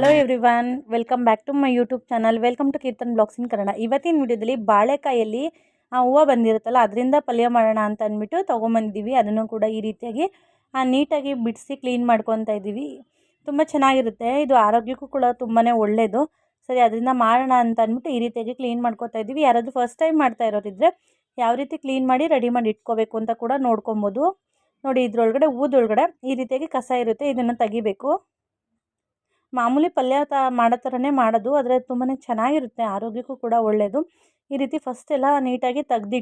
Hello everyone welcome back to my YouTube channel welcome to Keerthan blogs in Kannada ಇವತ್ತಿನ ವಿಡಿಯೋದಲ್ಲಿ ಬಾಳೆಕಾಯಲ್ಲಿ, ಆ, ಹೂವು ಬಂದಿರುತ್ತಲ್ಲ, ಅದರಿಂದ ಪಲ್ಯ ಮಾಡೋಣ ಅಂತ ಅಂದ್ಬಿಟ್ಟು ತೊಗೊಂಬಂದಿದ್ದೀವಿ ಅದನ್ನು ಕೂಡ ಈ ರೀತಿಯಾಗಿ ನೀಟಾಗಿ ಬಿಡಿಸಿ ಕ್ಲೀನ್ ಮಾಡ್ಕೊತಾ ಇದ್ದೀವಿ. ತುಂಬ ಚೆನ್ನಾಗಿರುತ್ತೆ. ಇದು ಆರೋಗ್ಯಕ್ಕೂ ಕೂಡ ತುಂಬಾ ಒಳ್ಳೆಯದು ಸರಿ, ಅದರಿಂದ ಮಾಡೋಣ ಅಂತ ಅಂದ್ಬಿಟ್ಟು ಈ ರೀತಿಯಾಗಿ ಕ್ಲೀನ್ ಮಾಡ್ಕೊತಾ ಇದ್ದೀವಿ. ಯಾರಾದರೂ ಫಸ್ಟ್ ಟೈಮ್ ಮಾಡ್ತಾ ಇರೋರಿದ್ರೆ ಯಾವ ರೀತಿ ಕ್ಲೀನ್ ಮಾಡಿ ರೆಡಿ ಮಾಡಿ ಇಟ್ಕೋಬೇಕು ಅಂತ ಕೂಡ ನೋಡ್ಕೊಬೋದು. ನೋಡಿ, ಇದ್ರೊಳಗಡೆ, ಹೂದೊಳಗಡೆ ಈ ರೀತಿಯಾಗಿ ಕಸ ಇರುತ್ತೆ. ಇದನ್ನು ತೆಗಿಬೇಕು. ಮಾಮೂಲಿ ಪಲ್ಯ ತ, ಮಾಡೋ ಥರನೇ ಮಾಡೋದು. ಆದರೆ ತುಂಬಾ ಚೆನ್ನಾಗಿರುತ್ತೆ. ಆರೋಗ್ಯಕ್ಕೂ ಕೂಡ ಒಳ್ಳೆಯದು ಈ ರೀತಿ ಫಸ್ಟ್ ಎಲ್ಲ ನೀಟಾಗಿ ತೆಗ್ದು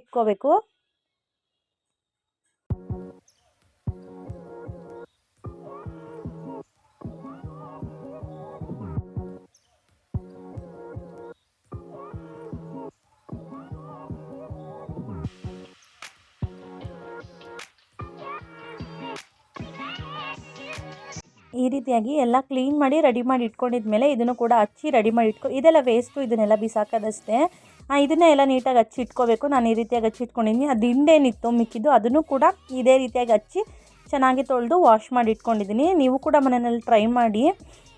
ಈ ರೀತಿಯಾಗಿ ಎಲ್ಲ ಕ್ಲೀನ್ ಮಾಡಿ ರೆಡಿ ಮಾಡಿ ಇಟ್ಕೊಂಡಿದ್ಮೇಲೆ ಇದನ್ನು ಕೂಡ ಹಚ್ಚಿ ರೆಡಿ ಮಾಡಿ ಇಟ್ಕೊ ಇದೆಲ್ಲ ವೇಸ್ಟು ಇದನ್ನೆಲ್ಲ ಬಿಸಾಕೋದಷ್ಟೇ. ಇದನ್ನೇ ಎಲ್ಲ ನೀಟಾಗಿ ಹಚ್ಚಿ ಇಟ್ಕೋಬೇಕು. ನಾನು ಈ ರೀತಿಯಾಗಿ ಹಚ್ಚಿ ಇಟ್ಕೊಂಡಿದ್ದೀನಿ. ಅದು ಹಿಂಡೇನಿತ್ತು ಮಿಕ್ಕಿದ್ದು. ಅದನ್ನು ಕೂಡ ಇದೇ ರೀತಿಯಾಗಿ ಹಚ್ಚಿ ಚೆನ್ನಾಗಿ ತೊಳೆದು ವಾಶ್ ಮಾಡಿ ಇಟ್ಕೊಂಡಿದ್ದೀನಿ. ನೀವು ಕೂಡ ಮನೆಯಲ್ಲಿ ಟ್ರೈ ಮಾಡಿ.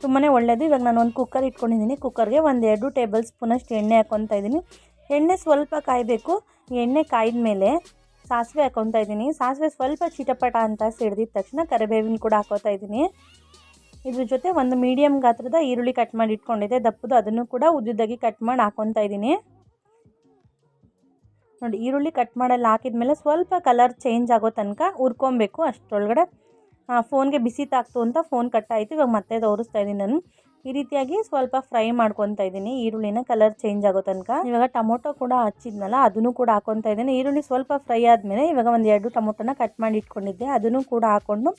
ತುಂಬಾ ಒಳ್ಳೆಯದು ಇವಾಗ ನಾನು ಒಂದು ಕುಕ್ಕರ್ ಇಟ್ಕೊಂಡಿದ್ದೀನಿ. ಕುಕ್ಕರ್ಗೆ ಒಂದು ಎರಡು ಟೇಬಲ್ ಸ್ಪೂನಷ್ಟು ಎಣ್ಣೆ ಹಾಕ್ಕೊತಾ ಇದ್ದೀನಿ. ಎಣ್ಣೆ ಸ್ವಲ್ಪ ಕಾಯಬೇಕು. ಎಣ್ಣೆ ಕಾಯ್ದ ಮೇಲೆ ಸಾಸಿವೆ ಹಾಕ್ಕೊತಾ ಇದ್ದೀನಿ. ಸಾಸಿವೆ ಸ್ವಲ್ಪ ಚಿಟಪಟ ಅಂತ ಸಿಡ್ದಿದ ತಕ್ಷಣ ಕರಿಬೇವಿನ ಕೂಡ ಹಾಕೋತಾ ಇದ್ದೀನಿ. ಇದ್ರ ಜೊತೆ ಒಂದು ಮೀಡಿಯಮ್ ಗಾತ್ರದ ಈರುಳ್ಳಿ ಕಟ್ ಮಾಡಿ ಇಟ್ಕೊಂಡಿದ್ದೆ. ದಪ್ಪದು ಅದನ್ನು ಕೂಡ ಉದ್ದುದ್ದಾಗಿ ಕಟ್ ಮಾಡಿ ಹಾಕ್ಕೊತಾ ಇದ್ದೀನಿ. ನೋಡಿ, ಈರುಳ್ಳಿ ಕಟ್ ಮಾಡಲ್ಲಿ ಹಾಕಿದ್ಮೇಲೆ ಸ್ವಲ್ಪ ಕಲರ್ ಚೇಂಜ್ ಆಗೋ ತನಕ ಹುರ್ಕೊಬೇಕು. ಅಷ್ಟರೊಳಗಡೆ ಫೋನ್ಗೆ ಬಿಸಿ ತಾಕ್ತು ಅಂತ ಫೋನ್ ಕಟ್ ಆಯಿತು. ಇವಾಗ ಮತ್ತೆ ತೋರಿಸ್ತಾ ಇದ್ದೀನಿ ನಾನು. ಈ ರೀತಿಯಾಗಿ ಸ್ವಲ್ಪ ಫ್ರೈ ಮಾಡ್ಕೊತಾ ಇದ್ದೀನಿ. ಈರುಳ್ಳಿನ ಕಲರ್ ಚೇಂಜ್ ಆಗೋ ತನಕ. ಇವಾಗ ಟೊಮೊಟೊ ಕೂಡ ಹಚ್ಚಿದ್ನಲ್ಲ, ಅದನ್ನು ಕೂಡ ಹಾಕೊತಾ ಇದ್ದೀನಿ. ಈರುಳ್ಳಿ ಸ್ವಲ್ಪ ಫ್ರೈ ಆದಮೇಲೆ ಇವಾಗ ಒಂದು ಎರಡು ಟೊಮೊಟೊನ ಕಟ್ ಮಾಡಿ ಇಟ್ಕೊಂಡಿದ್ದೆ. ಅದನ್ನು ಕೂಡ ಹಾಕ್ಕೊಂಡು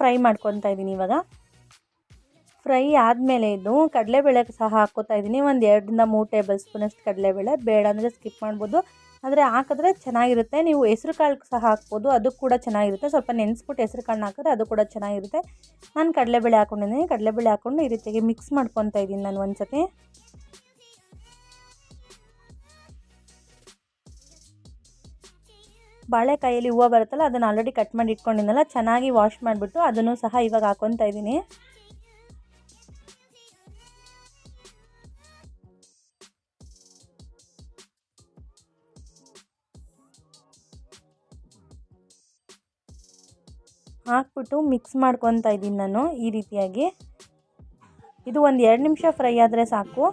ಫ್ರೈ ಮಾಡ್ಕೊತಾ ಇದ್ದೀನಿ ಇವಾಗ. ಫ್ರೈ ಆದಮೇಲೆ ಇದು ಕಡಲೆಬೇಳೆ ಸಹ ಹಾಕ್ಕೋತಾ ಇದ್ದೀನಿ ಒಂದು ಎರಡರಿಂದ ಮೂರು ಟೇಬಲ್ ಸ್ಪೂನಷ್ಟು ಕಡಲೆಬೇಳೆ. ಬೇಡ ಅಂದರೆ ಸ್ಕಿಪ್ ಮಾಡ್ಬೋದು. ಆದರೆ ಹಾಕಿದ್ರೆ ಚೆನ್ನಾಗಿರುತ್ತೆ. ನೀವು ಹೆಸ್ರು ಕಾಳು ಸಹ ಹಾಕ್ಬೋದು. ಅದು ಕೂಡ ಚೆನ್ನಾಗಿರುತ್ತೆ. ಸ್ವಲ್ಪ ನೆನೆಸ್ಬಿಟ್ಟು ಹೆಸ್ರು ಕಾಳನ್ನ ಹಾಕಿದ್ರೆ ಅದು ಕೂಡ ಚೆನ್ನಾಗಿರುತ್ತೆ. ನಾನು ಕಡಲೆಬೇಳೆ ಹಾಕ್ಕೊಂಡಿದ್ದೀನಿ ಕಡಲೆಬೇಳೆ ಹಾಕ್ಕೊಂಡು ಈ ರೀತಿಯಾಗಿ ಮಿಕ್ಸ್ ಮಾಡ್ಕೊತಾ ಇದ್ದೀನಿ ನಾನು ಒಂದು ಸತಿ ಬಾಳೆಕಾಯಲ್ಲಿ ಹೂವು ಬರುತ್ತಲ್ಲ, ಅದನ್ನು ಆಲ್ರೆಡಿ ಕಟ್ ಮಾಡಿ ಇಟ್ಕೊಂಡಿದ್ದಲ್ಲ ಚೆನ್ನಾಗಿ ವಾಶ್ ಮಾಡಿಬಿಟ್ಟು ಅದನ್ನು ಸಹ ಇವಾಗ ಹಾಕ್ಕೊತಾ ಇದ್ದೀನಿ ಹಾಕ್ಬಿಟ್ಟು ಮಿಕ್ಸ್ ಮಾಡ್ಕೊತಾ ಇದ್ದೀನಿ ನಾನು ಈ ರೀತಿಯಾಗಿ. ಇದು ಒಂದು ಎರಡು ನಿಮಿಷ ಫ್ರೈ ಆದರೆ ಸಾಕು.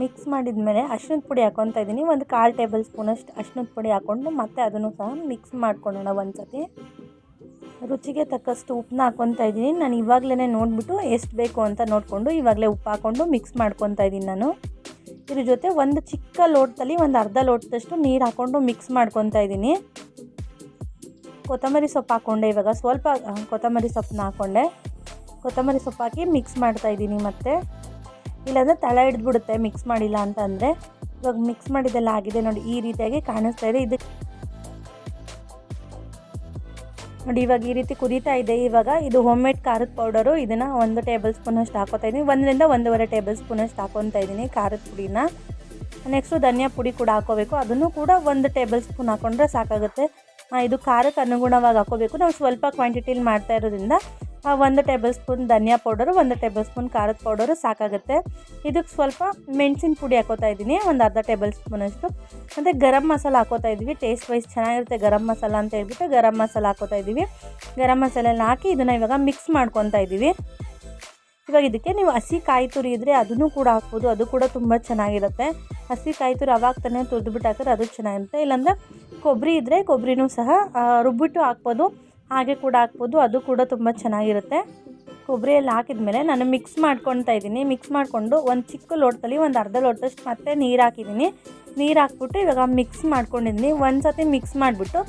ಮಿಕ್ಸ್ ಮಾಡಿದ್ಮೇಲೆ ಅಶ್ನದ ಪುಡಿ ಹಾಕ್ಕೊತಾ ಇದ್ದೀನಿ. ಒಂದು ಕಾಲು ಟೇಬಲ್ ಸ್ಪೂನಷ್ಟು ಅಶ್ನದ ಪುಡಿ ಹಾಕ್ಕೊಂಡು ಮತ್ತೆ ಅದನ್ನು ಸಹ ಮಿಕ್ಸ್ ಮಾಡ್ಕೊಳ್ಳೋಣ ಒಂದು ಸತಿ ರುಚಿಗೆ ತಕ್ಕಷ್ಟು ಉಪ್ಪನ್ನ ಹಾಕ್ಕೊತಾ ಇದ್ದೀನಿ. ನಾನು ಇವಾಗಲೇ ನೋಡಿಬಿಟ್ಟು ಎಷ್ಟು ಬೇಕು ಅಂತ ನೋಡಿಕೊಂಡು ಇವಾಗಲೇ ಉಪ್ಪು ಹಾಕ್ಕೊಂಡು ಮಿಕ್ಸ್ ಮಾಡ್ಕೊತಾ ಇದ್ದೀನಿ ನಾನು. ಇದ್ರ ಜೊತೆ ಒಂದು ಚಿಕ್ಕ ಲೋಟದಲ್ಲಿ ಒಂದು ಅರ್ಧ ಲೋಟದಷ್ಟು ನೀರು ಹಾಕ್ಕೊಂಡು ಮಿಕ್ಸ್ ಮಾಡ್ಕೊತಾ ಇದ್ದೀನಿ. ಕೊತ್ತಂಬರಿ ಸೊಪ್ಪು ಹಾಕ್ಕೊಂಡೆ ಇವಾಗ ಸ್ವಲ್ಪ ಕೊತ್ತಂಬರಿ ಸೊಪ್ಪನ್ನ ಹಾಕ್ಕೊಂಡೆ ಕೊತ್ತಂಬರಿ ಸೊಪ್ಪು ಹಾಕಿ ಮಿಕ್ಸ್ ಮಾಡ್ತಾಯಿದ್ದೀನಿ ಮತ್ತು. ಇಲ್ಲಾಂದರೆ ತಳ ಹಿಡಿದ್ಬಿಡುತ್ತೆ ಮಿಕ್ಸ್ ಮಾಡಿಲ್ಲ ಅಂತಂದರೆ. ಇವಾಗ ಮಿಕ್ಸ್ ಮಾಡಿದೆಲ್ಲ ಆಗಿದೆ ನೋಡಿ, ಈ ರೀತಿಯಾಗಿ ಕಾಣಿಸ್ತಾ ಇದೆ. ಇದಕ್ಕೆ ನೋಡಿ, ಇವಾಗ ಈ ರೀತಿ ಕುದೀತಾ ಇದೆ. ಇವಾಗ ಇದು ಹೋಮ್ ಮೇಡ್ ಖಾರದ ಪೌಡರು ಇದನ್ನು ಒಂದು ಟೇಬಲ್ ಸ್ಪೂನಷ್ಟು ಹಾಕೋತಾ ಇದ್ದೀನಿ. ಒಂದರಿಂದ ಒಂದೂವರೆ ಟೇಬಲ್ ಸ್ಪೂನಷ್ಟು ಹಾಕೊತಾ ಇದ್ದೀನಿ ಖಾರದ ಪುಡಿನ. ನೆಕ್ಸ್ಟು ಧನಿಯಾ ಪುಡಿ ಕೂಡ ಹಾಕೋಬೇಕು. ಅದನ್ನು ಕೂಡ ಒಂದು ಟೇಬಲ್ ಸ್ಪೂನ್ ಹಾಕ್ಕೊಂಡ್ರೆ ಸಾಕಾಗುತ್ತೆ. ಇದು ಖಾರಕ್ಕೆ ಅನುಗುಣವಾಗಿ ಹಾಕೋಬೇಕು. ನಾವು ಸ್ವಲ್ಪ ಕ್ವಾಂಟಿಟಿಲಿ ಮಾಡ್ತಾ ಇರೋದ್ರಿಂದ ಒಂದು ಟೇಬಲ್ ಸ್ಪೂನ್ ಧನಿಯಾ ಪೌಡರು ಒಂದು ಟೇಬಲ್ ಸ್ಪೂನ್ ಖಾರದ ಪೌಡರು ಸಾಕಾಗುತ್ತೆ. ಇದಕ್ಕೆ ಸ್ವಲ್ಪ ಮೆಣಸಿನ ಪುಡಿ ಹಾಕೋತಾ ಇದ್ದೀನಿ, ಒಂದು ಅರ್ಧ ಟೇಬಲ್ ಸ್ಪೂನಷ್ಟು ಮತ್ತು ಗರಂ ಮಸಾಲ ಹಾಕೋತಾ ಇದ್ದೀವಿ ಟೇಸ್ಟ್ ವೈಸ್ ಚೆನ್ನಾಗಿರುತ್ತೆ ಗರಂ ಮಸಾಲ ಅಂತ ಹೇಳ್ಬಿಟ್ಟು ಗರಂ ಮಸಾಲ ಹಾಕೋತಾ ಇದ್ದೀವಿ. ಗರಂ ಮಸಾಲೆಲ್ಲ ಹಾಕಿ ಇದನ್ನು ಇವಾಗ ಮಿಕ್ಸ್ ಮಾಡ್ಕೊತಾ ಇದ್ದೀವಿ. ಇವಾಗ ಇದಕ್ಕೆ ನೀವು ಹಸಿ ಕಾಯಿ ತುರಿ ಇದ್ದರೆ ಅದನ್ನು ಕೂಡ ಹಾಕ್ಬೋದು, ಅದು ಕೂಡ ತುಂಬ ಚೆನ್ನಾಗಿರುತ್ತೆ. ಹಸಿ ಕಾಯಿ ತುರಿ ಅವಾಗ ತಾನೇ ತುರಿದ್ಬಿಟ್ಟು ಹಾಕಿದ್ರೆ ಅದು ಚೆನ್ನಾಗಿರುತ್ತೆ. ಇಲ್ಲಾಂದರೆ ಕೊಬ್ಬರಿ ಇದ್ದರೆ ಕೊಬ್ಬರಿನೂ ಸಹ ರುಬ್ಬಿಟ್ಟು ಹಾಕ್ಬೋದು. ಹಾಗೆ ಕೂಡ ಹಾಕ್ಬೋದು. ಅದು ಕೂಡ ತುಂಬ ಚೆನ್ನಾಗಿರುತ್ತೆ. ಕೊಬ್ಬರಿಯಲ್ಲಿ ಹಾಕಿದ ಮೇಲೆ ನಾನು ಮಿಕ್ಸ್ ಮಾಡ್ಕೊತಾ ಇದ್ದೀನಿ. ಮಿಕ್ಸ್ ಮಾಡಿಕೊಂಡು ಒಂದು ಚಿಕ್ಕ ಲೋಟದಲ್ಲಿ, ಒಂದು ಅರ್ಧ ಲೋಟದಷ್ಟು ಮತ್ತೆ ನೀರು ಹಾಕಿದ್ದೀನಿ. ನೀರು ಹಾಕ್ಬಿಟ್ಟು ಇವಾಗ ಮಿಕ್ಸ್ ಮಾಡ್ಕೊಂಡಿದ್ದೀನಿ. ಒಂದು ಸತಿ ಮಿಕ್ಸ್ ಮಾಡಿಬಿಟ್ಟು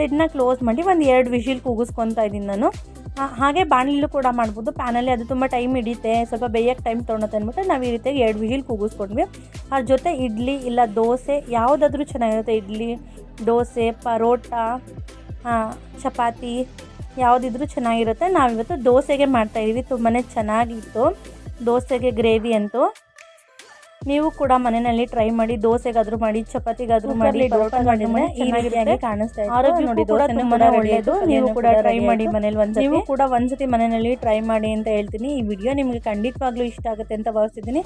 ಲಿಡ್ನ ಕ್ಲೋಸ್ ಮಾಡಿ ಒಂದು ಎರಡು ವಿಷಿಲ್ ಕೂಗಿಸ್ಕೊತಾ ಇದ್ದೀನಿ ನಾನು. ಹಾಗೆ ಬಾಣಲಿಲೂ ಕೂಡ ಮಾಡ್ಬೋದು. ಪ್ಯಾನಲ್ಲಿ ಅದು ತುಂಬ ಟೈಮ್ ಹಿಡಿಯುತ್ತೆ ಸ್ವಲ್ಪ ಬೇಯಕ್ಕೆ ಟೈಮ್ ತೊಗೊಳತ್ತೆ ಅಂದ್ಬಿಟ್ಟು ನಾವು ಈ ರೀತಿಯಾಗಿ ಎರಡು ವಿಹಿಲ್ ಕೂಗಿಸ್ಕೊಂಡ್ವಿ. ಅದ್ರ ಜೊತೆ ಇಡ್ಲಿ ಇಲ್ಲ ದೋಸೆ, ಯಾವುದಾದ್ರೂ ಚೆನ್ನಾಗಿರುತ್ತೆ. ಇಡ್ಲಿ, ದೋಸೆ, ಪರೋಟ ಚಪಾತಿ ಯಾವುದಿದ್ರೂ ಚೆನ್ನಾಗಿರುತ್ತೆ. ನಾವಿವತ್ತು ದೋಸೆಗೆ ಮಾಡ್ತಾಯಿದ್ದೀವಿ ತುಂಬಾ ಚೆನ್ನಾಗಿತ್ತು. ದೋಸೆಗೆ ಗ್ರೇವಿ ಅಂತೂ. ನೀವು ಕೂಡ ಮನೆಯಲ್ಲಿ ಟ್ರೈ ಮಾಡಿ ದೋಸೆಗಾದ್ರೂ ಮಾಡಿ ಚಪಾತಿಗಾದ್ರೂ ಮಾಡಿ ಈ ರೀತಿಯಾಗಿ ಕಾಣಿಸ್ತಾ ನೋಡಿ ದೋಸೆ ತುಂಬಾನೇ ಒಳ್ಳೆಯದು ನೀವು ಕೂಡ ಟ್ರೈ ಮಾಡಿ ಮನೇಲಿ ಒಂದ್ಸತಿ. ನೀವು ಕೂಡ ಒಂದ್ಸತಿ ಮನೆಯಲ್ಲಿ ಟ್ರೈ ಮಾಡಿ ಅಂತ ಹೇಳ್ತೀನಿ. ಈ ವಿಡಿಯೋ ನಿಮಗೆ ಖಂಡಿತವಾಗ್ಲೂ ಇಷ್ಟ ಆಗುತ್ತೆ ಅಂತ ಭಾವಿಸ್ತಿದ್ದೀನಿ.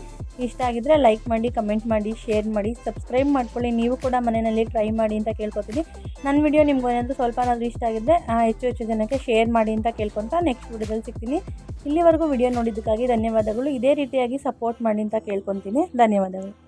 ಇಷ್ಟ ಆಗಿದ್ರೆ ಲೈಕ್ ಮಾಡಿ ಕಮೆಂಟ್ ಮಾಡಿ ಶೇರ್ ಮಾಡಿ ಸಬ್ಸ್ಕ್ರೈಬ್ ಮಾಡ್ಕೊಳ್ಳಿ. ನೀವು ಕೂಡ ಮನೆಯಲ್ಲಿ ಟ್ರೈ ಮಾಡಿ ಅಂತ ಕೇಳ್ಕೊತೀನಿ. ನನ್ನ ವಿಡಿಯೋ ನಿಮ್ಗೆ ಏನಾದರೂ ಸ್ವಲ್ಪನಾದರೂ ಇಷ್ಟ ಆಗಿದ್ರೆ ಹೆಚ್ಚು ಹೆಚ್ಚು ಜನಕ್ಕೆ ಶೇರ್ ಮಾಡಿ ಅಂತ ಕೇಳ್ಕೊತಾ ನೆಕ್ಸ್ಟ್ ವಿಡಿಯೋದಲ್ಲಿ ಸಿಗ್ತೀನಿ. ಇಲ್ಲಿವರೆಗೂ ವಿಡಿಯೋ ನೋಡಿದ್ದಕ್ಕಾಗಿ ಧನ್ಯವಾದಗಳು. ಇದೇ ರೀತಿಯಾಗಿ ಸಪೋರ್ಟ್ ಮಾಡಿ ಅಂತ ಕೇಳ್ಕೊತೀನಿ. ಧನ್ಯವಾದಗಳು.